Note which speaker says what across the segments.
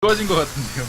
Speaker 1: 좋아진 것 같은데요.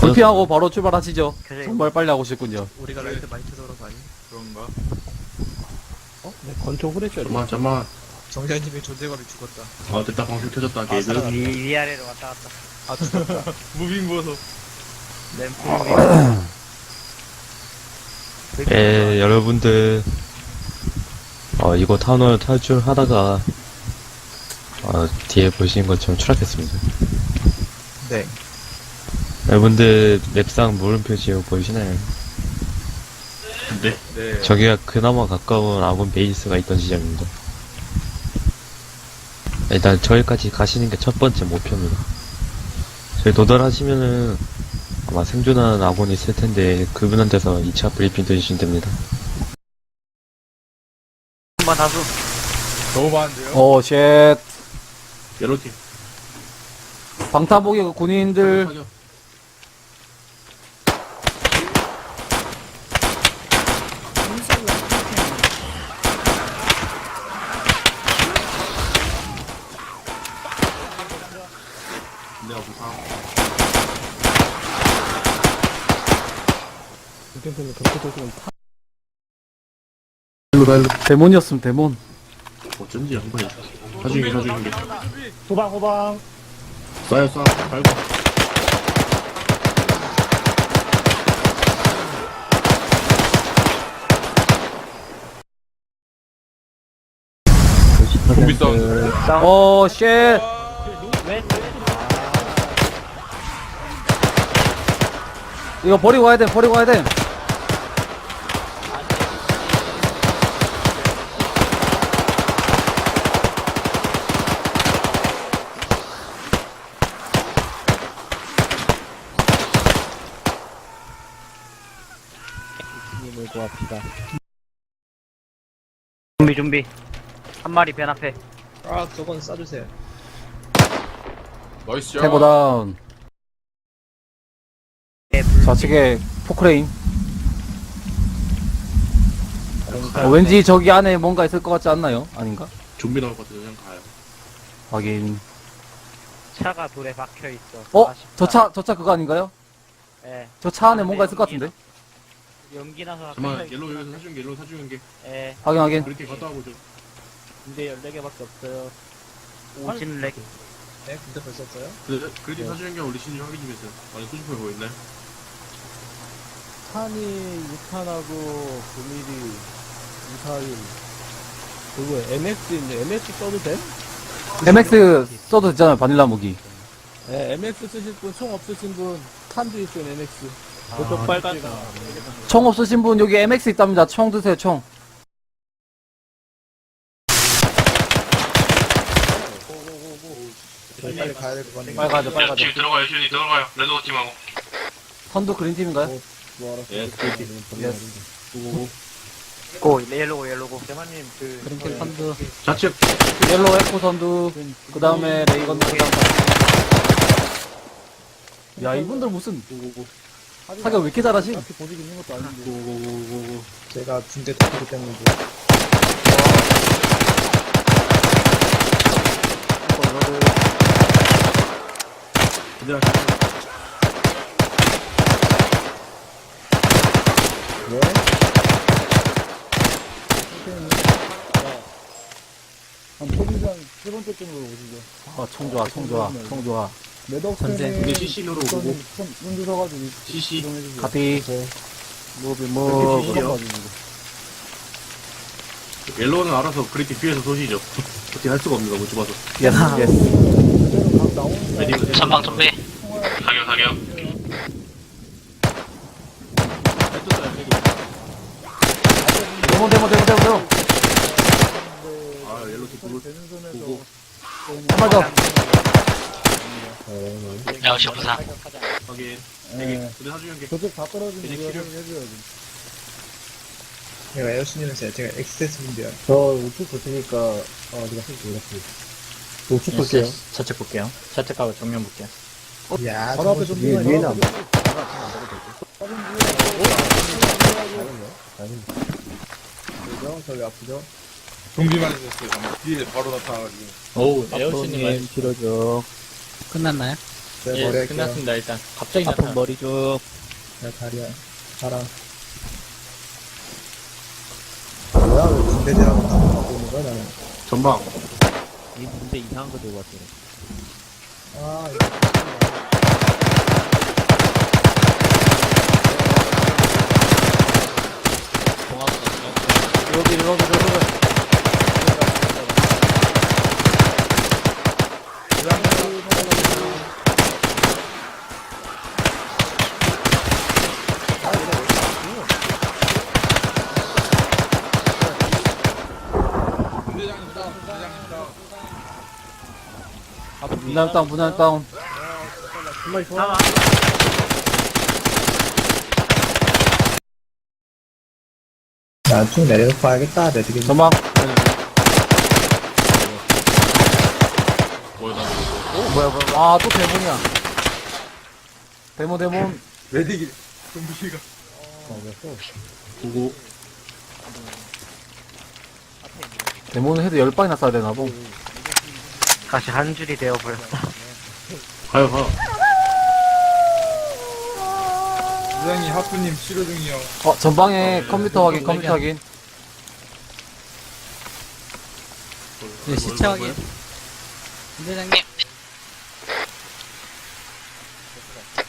Speaker 2: 불피하고 바로 출발하시죠. 정말 빨리 하고 싶군요.
Speaker 3: 우리가 라이트 많이 쳐서 그런 거 아니?
Speaker 1: 그런가?
Speaker 4: 잠깐만 잠깐만
Speaker 3: 정자님의 존재감이 죽었다.
Speaker 4: 아 됐다 방송 켜졌다 게이드
Speaker 5: 위, 위아래로 왔다 갔다.
Speaker 3: 아 죽었다.
Speaker 1: 무빙 보소.
Speaker 5: 램프
Speaker 6: 예, 여러분들, 어, 이거 타운홀 탈출하다가, 어, 뒤에 보시는 것처럼 추락했습니다.
Speaker 3: 네.
Speaker 6: 여러분들, 맵상 물음표 지역 보이시나요?
Speaker 4: 네
Speaker 1: 네.
Speaker 6: 저기가 그나마 가까운 아군 베이스가 있던 지점입니다. 일단 저기까지 가시는 게 첫 번째 목표입니다. 저희 도달하시면은 아마 생존한 아군이 있을 텐데 그분한테서 2차 브리핑 드리시면 됩니다.
Speaker 5: 한번 다수.
Speaker 1: 너무 많은데요?
Speaker 2: 어, 쉣.
Speaker 4: 옐로팀
Speaker 2: 방탄복이 군인들
Speaker 4: 사격 내가 부상 일로 가 일로
Speaker 2: 데몬이었으면 데몬.
Speaker 4: 어쩐지 한 번에 사중이 사중이
Speaker 5: 호방, 호방.
Speaker 4: 쏴요 쏴 밟고
Speaker 1: 좀비 사운드.
Speaker 2: 어, 쉣.
Speaker 5: 왜?
Speaker 2: 이거 버리고 가야 돼, 버리고 가야 돼.
Speaker 5: 준비, 준비. 한 마리 변 앞에.
Speaker 3: 아 저건 쏴주세요.
Speaker 1: 나이스 샷.
Speaker 2: 태고 다운.
Speaker 5: 네, 불.
Speaker 2: 좌측에 포크레인. 어, 왠지 저기 안에 뭔가 있을 것 같지 않나요? 아닌가?
Speaker 4: 좀비 나올 것 같아서 그냥 가요
Speaker 2: 확인.
Speaker 5: 차가 돌에 박혀 있어.
Speaker 2: 어?
Speaker 5: 아쉽다.
Speaker 2: 저 차, 저 차 그거 아닌가요?
Speaker 5: 예.
Speaker 2: 저 차 안에 뭔가 있을 것 같은데?
Speaker 5: 연기 나서
Speaker 4: 잠깐만 옐로 여기서 사주는 게 옐로 사주는 게
Speaker 5: 예.
Speaker 2: 확인, 확인.
Speaker 4: 그렇게 갔다 와보죠
Speaker 5: 군대 14개밖에 없어요. 54개.
Speaker 3: 네 군대 벌써 없어요?
Speaker 4: 그, 그렇게 사주는 게 우리 신이 확인 좀 했어요 많이 꾸준해 보이네
Speaker 7: 탄이 6탄하고 9mm 241 그리고 MX인데 MX 써도 돼?
Speaker 2: MX 써도 되잖아요, 바닐라 무기.
Speaker 7: 네, MX 쓰실 분, 총 없으신 분, 탄도 있어요, MX.
Speaker 5: 저쪽 빨간.
Speaker 2: 총 없으신 분 여기 MX 있답니다. 총 드세요, 총.
Speaker 3: 빨리 가야 될 것 같네.
Speaker 2: 빨리 가자, 빨리 가자.
Speaker 4: 들어가요 신이 들어가요 레드 팀하고
Speaker 2: 선두 그린팀인가요?
Speaker 7: 뭐 알았어.
Speaker 4: 예, 그렇게.
Speaker 5: 고, 옐로고, 옐로고. 대만님, 그.
Speaker 2: 그린팀 선두.
Speaker 4: 좌측
Speaker 2: 옐로우 에코 선두. 그 다음에 레이건 그 다음. 야, 이분들 무슨 사격 왜 이렇게 잘하시?
Speaker 7: 딱히 보직 있는 것도 아닌데.
Speaker 3: 제가 군대 다니기 때문에
Speaker 4: 그대로
Speaker 7: 왜? 한 포지션 세 번째 쪽으로 오시죠.
Speaker 2: 아, 총 좋아, 총 좋아, 총 좋아.
Speaker 7: 매덕스는
Speaker 4: 우리 CC로 오고
Speaker 7: 손 드셔가지고
Speaker 4: CC
Speaker 7: 이동해주세요.
Speaker 2: 카피.
Speaker 7: 네.
Speaker 2: 무비, 무비.
Speaker 4: 주시죠.
Speaker 7: 가지고.
Speaker 4: 옐로우는 알아서 그렇게 뒤에서 쏘시죠 어떻게 할 수가 없는 거못 좁아서
Speaker 2: 예스, 예스.
Speaker 7: 그대로 각 나오는
Speaker 4: 레디
Speaker 7: 거
Speaker 5: 전방 준비.
Speaker 4: 사격 사격
Speaker 2: 데모, 데모, 데모, 데모, 데모.
Speaker 4: 아 옐로우 팀 보고
Speaker 7: 되는 선에서
Speaker 4: 보고
Speaker 2: 한발 더.
Speaker 5: 역시 부상.
Speaker 4: 확인
Speaker 7: 네.
Speaker 4: 그대 사주는 게
Speaker 7: 저쪽 다 떨어지면
Speaker 4: 이제
Speaker 7: 이거
Speaker 4: 키를-
Speaker 7: 해줘야지.
Speaker 3: 제가 에어스님에서 제가 엑스테스 분대요.
Speaker 7: 저 우측 볼 테니까 어, 어디가 쓸지 모르겠어요. 우측 볼게요.
Speaker 5: 좌측 볼게요. 좌측 가고 정면 볼게요.
Speaker 3: 야
Speaker 7: 바로 앞에 좀
Speaker 3: 위에
Speaker 7: 위에 나.
Speaker 3: 그죠? 저기 아프죠?
Speaker 1: 있었어요. 정말 뒤에 바로 나타나가지고.
Speaker 7: 에어씨님 많이
Speaker 8: 길어져.
Speaker 5: 끝났나요?
Speaker 3: 네,
Speaker 8: 예,
Speaker 3: 머리 할게요.
Speaker 8: 끝났습니다, 일단. 갑자기
Speaker 7: 아픈
Speaker 8: 나타나.
Speaker 7: 머리 좀.
Speaker 3: 네, 다리야. 자랑. 뭐야, 왜 군대들하고 다 하고 있는 거야, 나는.
Speaker 4: 전방.
Speaker 7: 이 문제 이상한 거 들고 왔더래.
Speaker 3: 아, 이거.
Speaker 2: 여기 여기 여기
Speaker 1: 군대장님 다운, 군대장님 다운.
Speaker 2: 문남 다운 문남 다운
Speaker 3: 야, 쭉 내려놓고 봐야겠다. 레드긴.
Speaker 2: 전방 아또 대문이야 대문 대문
Speaker 1: 레디기. 좀비가.
Speaker 4: 보고.
Speaker 2: 대문은 해도 열 방이나 쏴야 되나 보
Speaker 5: 다시 한 줄이 되어버렸다.
Speaker 4: 가요, 가.
Speaker 1: 부장님, 하프님 치료 중이요.
Speaker 2: 어 전방에 컴퓨터 확인 컴퓨터 확인
Speaker 5: 네, 시체 확인. 부대장님.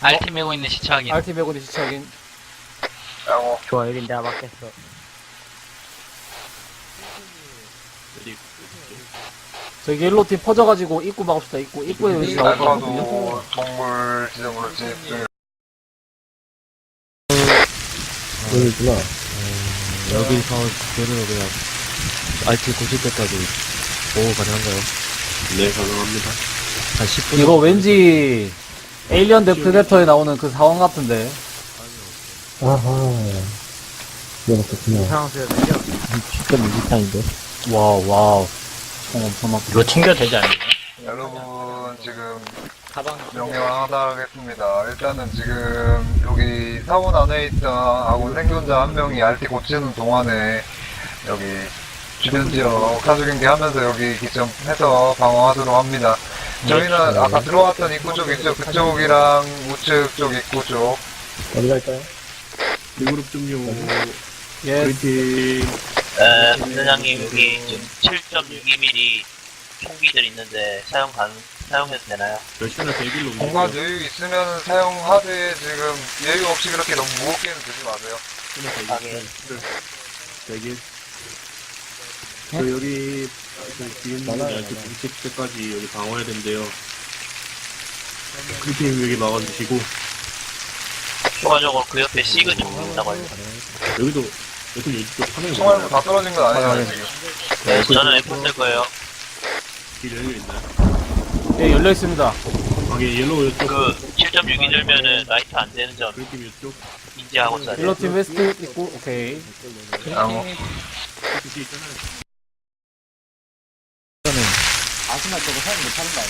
Speaker 5: RT 메고 있는 시체 확인.
Speaker 2: RT 150 시체 확인
Speaker 5: 좋아, 여긴 내가 맞겠어.
Speaker 2: 저기 옐로우 팀 퍼져가지고 입구 막읍시다 입구 입구에 나올 것 같거든요
Speaker 1: 동물 진입 중.
Speaker 3: 보여주나?
Speaker 6: 여기서 그대로 그냥 RT 90대까지 보호 가능한가요?
Speaker 4: 네, 가능합니다.
Speaker 6: 한 10분
Speaker 2: 이거 왠지 에일리언 대 프레데터에 나오는 그 상황 같은데
Speaker 3: 아하. 그렇군요.
Speaker 5: 상황수에 들려.
Speaker 7: 진짜 미지탕인데.
Speaker 2: 와우 와우
Speaker 8: 이거 챙겨도 되지 않나요?
Speaker 1: 여러분, 지금
Speaker 8: 가방.
Speaker 1: 명령 하나 하겠습니다. 일단은 지금 여기 사원 안에 있던 아군 생존자 한 명이 RT 고치는 동안에 여기 주변 지역 가족 경계 하면서 여기 기점해서 방어하도록 합니다. 저희는 아까 들어왔던 입구 쪽 있죠? 그쪽이랑 우측 쪽 입구 쪽
Speaker 3: 어디 갈까요?
Speaker 4: 리그룹 좀요.
Speaker 2: 예
Speaker 4: 브리핑.
Speaker 9: 에, 부대장님 여기 지금 7.62mm 총기들 있는데 사용 가능 사용해도 되나요?
Speaker 4: 몇 시나 대길로
Speaker 1: 공간 여유 있으면 사용하되 지금 여유 없이 그렇게 너무 무겁게는 들지 마세요.
Speaker 9: 하긴.
Speaker 4: 대길. 저 여기, 저 뒤에 있는 분이 아직 부딪힐 때까지 여기 방어해야 된대요. 브리핑 여기 막아주시고,
Speaker 9: 추가적으로 그 옆에 시그 좀 붙는다고 하죠.
Speaker 4: 여기도, 이쪽 화면이
Speaker 1: 총알도 다 떨어진 건 아니잖아요, 지금.
Speaker 9: 네, 저는 F 쓸 거예요.
Speaker 4: 길 열려 있나요?
Speaker 2: 예, 열려 있습니다
Speaker 4: 거기 옐로우 이쪽,
Speaker 9: 그7.62 들면은 라이트 안 되는 점
Speaker 4: 브리핑 이쪽,
Speaker 9: 인지하고 돼요.
Speaker 2: 옐로우 팀 웨스트 입구 오케이
Speaker 1: 아무.
Speaker 4: 이쪽이 있잖아요.
Speaker 2: 아스날 저거 사용 못하는 거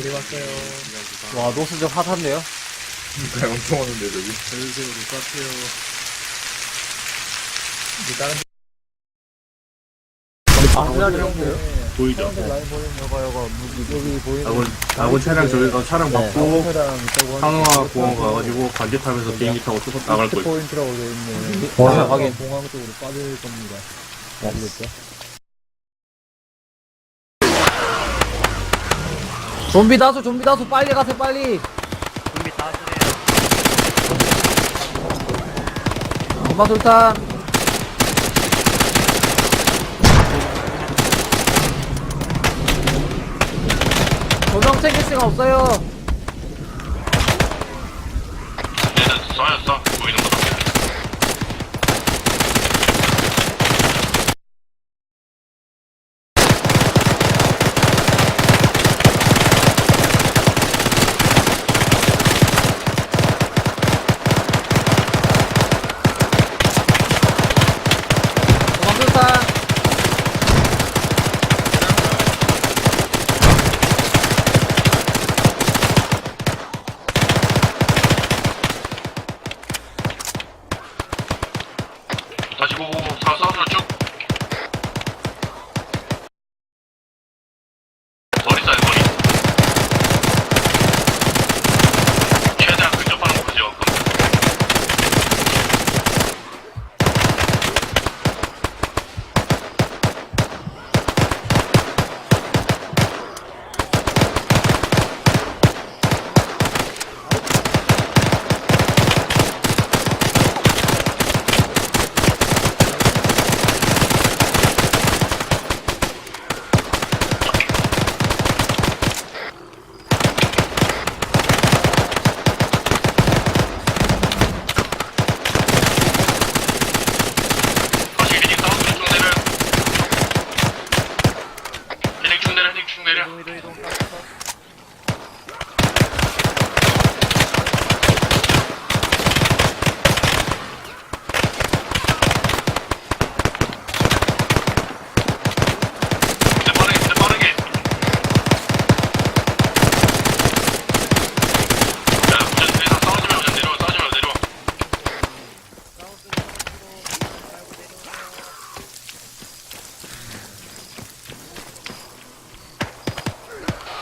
Speaker 3: 내려왔어요.
Speaker 2: 와 노스적 핫한데요?
Speaker 1: 그냥 엄청 오는데, 저기.
Speaker 4: 자연새우 똑같아요.
Speaker 3: 이제 다른
Speaker 4: 보이죠?
Speaker 7: 라인 보이는 여가 여가 여기 보이는
Speaker 4: 아군, 아군 차량 저기가 차량 받고,
Speaker 7: 사람 있다고
Speaker 4: 한화 공원 가가지고 관제 타면서 비행기 타고 쭉 나갈 거예요.
Speaker 7: 포인트라고 되어 있네.
Speaker 2: 와, 확인.
Speaker 7: 공항 쪽으로 빠질 겁니다. 아시겠죠?
Speaker 2: 좀비 다수 좀비 다수 빨리 가세요 빨리.
Speaker 5: 좀비 다 쓰래요.
Speaker 2: 엄마 술탄. 조명 챙길 시간 없어요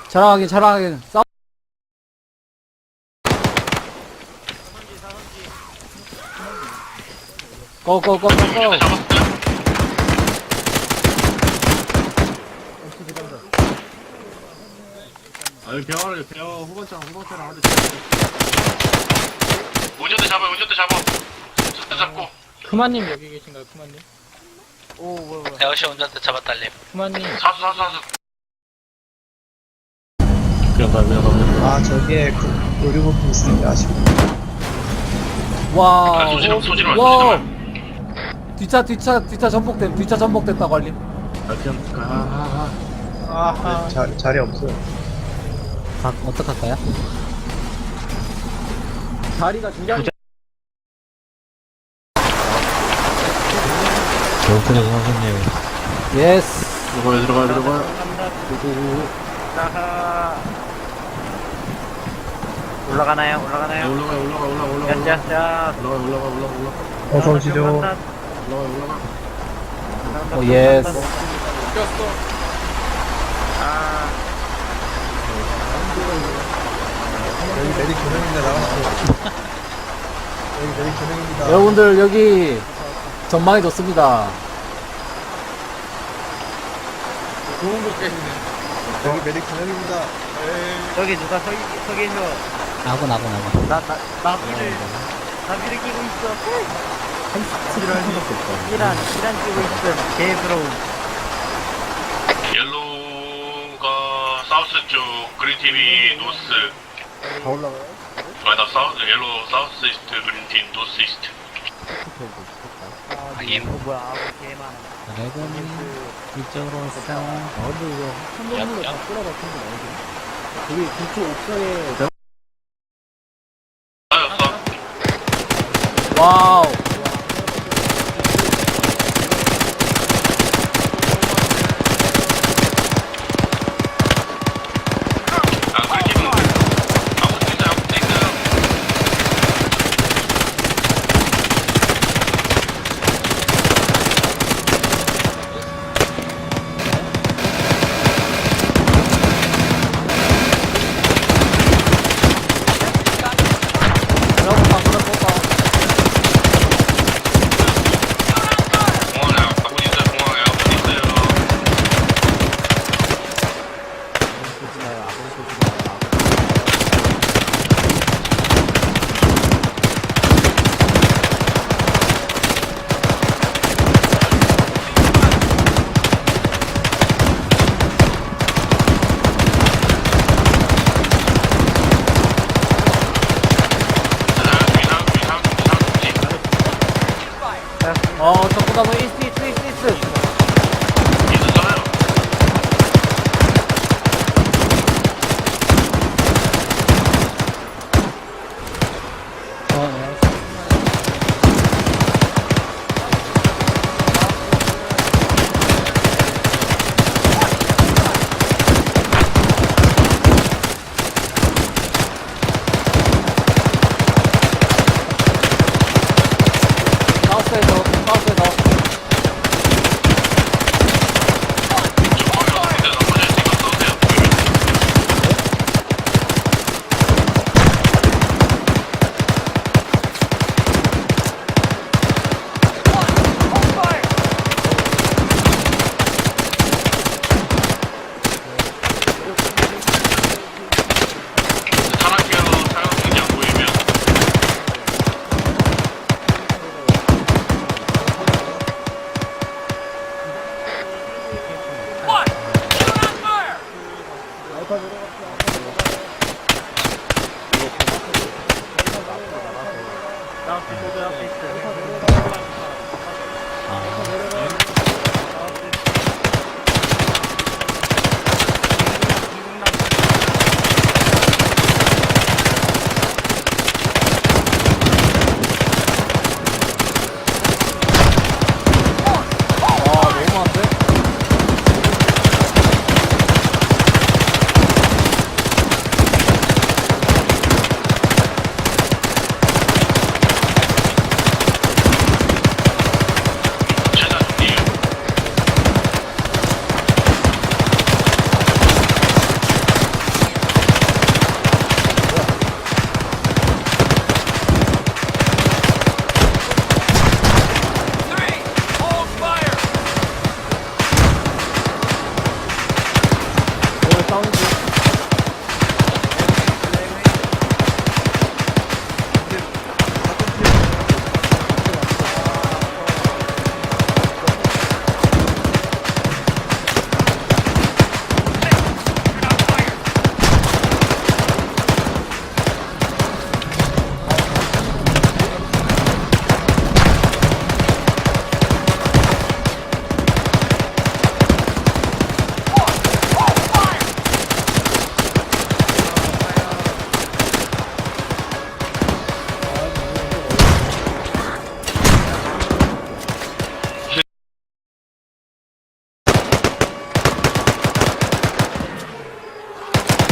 Speaker 2: 차량하긴 차량하긴 싸 고고고고고
Speaker 4: 잡았어요? 아유 배워라 배워 후반장 후반장 하는데 운전대 잡아 운전대 잡아 운전대 잡고
Speaker 8: 크마님 여기 계신가요, 크마님?
Speaker 5: 오 뭐야 뭐야.
Speaker 9: 대어시 운전대 잡았달림.
Speaker 8: 크마님.
Speaker 4: 사수 사수 사수
Speaker 3: 아 저기에 그 의료부품 있으니까 아쉽네
Speaker 2: 와
Speaker 4: 아, 소지람 소지람
Speaker 2: 와.
Speaker 4: 소지람
Speaker 2: 뒷차 뒷차 뒷차 전복됨 뒷차 전복됐다고 알림.
Speaker 3: 아, 자, 자리 없어요.
Speaker 2: 아 어떡할까요?
Speaker 7: 다리가 중요한
Speaker 6: 배고프네요 선생님
Speaker 2: 예스.
Speaker 4: 들어가요 들어가요 들어가요.
Speaker 5: 자하. 올라가나요? 올라가나요?
Speaker 4: 올라가 올라가 올라가 올라가.
Speaker 5: 야자자.
Speaker 4: 올라가 올라가 올라가 올라가.
Speaker 3: 어서 오시죠.
Speaker 4: 올라가 올라가.
Speaker 2: 오 예스.
Speaker 5: 아.
Speaker 3: 여기 메딕 조명입니다 나가세요 여기 메딕 조명입니다.
Speaker 2: 여러분들 여기 전망이 좋습니다.
Speaker 7: 좋은 곳 계시네.
Speaker 3: 여기 메딕 조명입니다
Speaker 5: 저기 누가 서, 서 계셔.
Speaker 2: 아군 아군 아군
Speaker 5: 나, 나, 나비를, 나비를 끼고 있어.
Speaker 2: 스틸을 할 생각도 없다
Speaker 5: 이란, 이란 끼고 있어. 개 부러운.
Speaker 4: 옐로우가 사우스 쪽 그린 TV 노스
Speaker 3: 다 올라가요?
Speaker 4: 아니 나 사우스 옐로우 사우스 이스트 그린 팀 노스 이스트
Speaker 5: 아, 이거 뭐야. 아, 개 많아.
Speaker 2: 레곤이 이쪽으로 왔어
Speaker 7: 아, 근데 이거 한 건물로 다 끌어박힌 거 아니지? 여기 그쪽 옥상에
Speaker 4: 아였어.
Speaker 2: 와우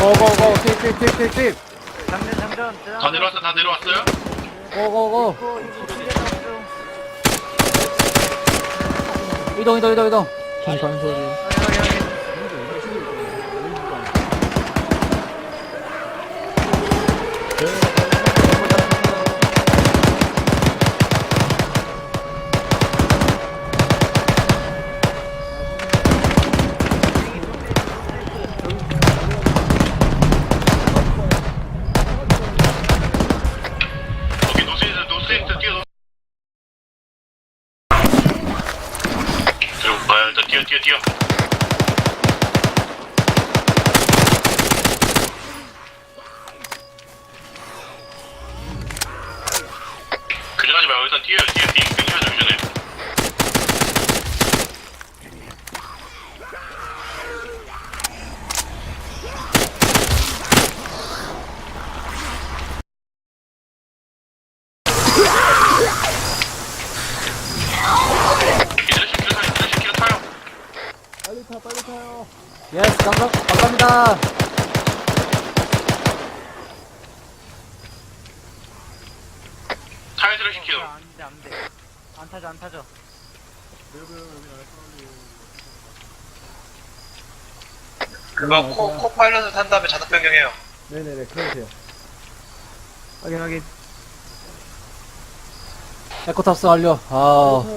Speaker 2: 고고고 틱틱틱틱틱
Speaker 5: 장전 장전.
Speaker 3: 다 내려왔어, 다 내려왔어요?
Speaker 2: 고고고. 이동 이동 이동 이동
Speaker 4: 총 가는 소리. 빨리 타, 빨리 타요.
Speaker 2: 예스 감사, 감사합니다
Speaker 3: 타요, 이들의 10km.
Speaker 5: 안돼 안 돼. 안 타죠 안 타죠.
Speaker 3: 그거 코, 코 파일럿을 탄 다음에 자동 변경해요.
Speaker 7: 네네네, 그러세요.
Speaker 5: 확인 확인.
Speaker 2: 에코탑스 완료 아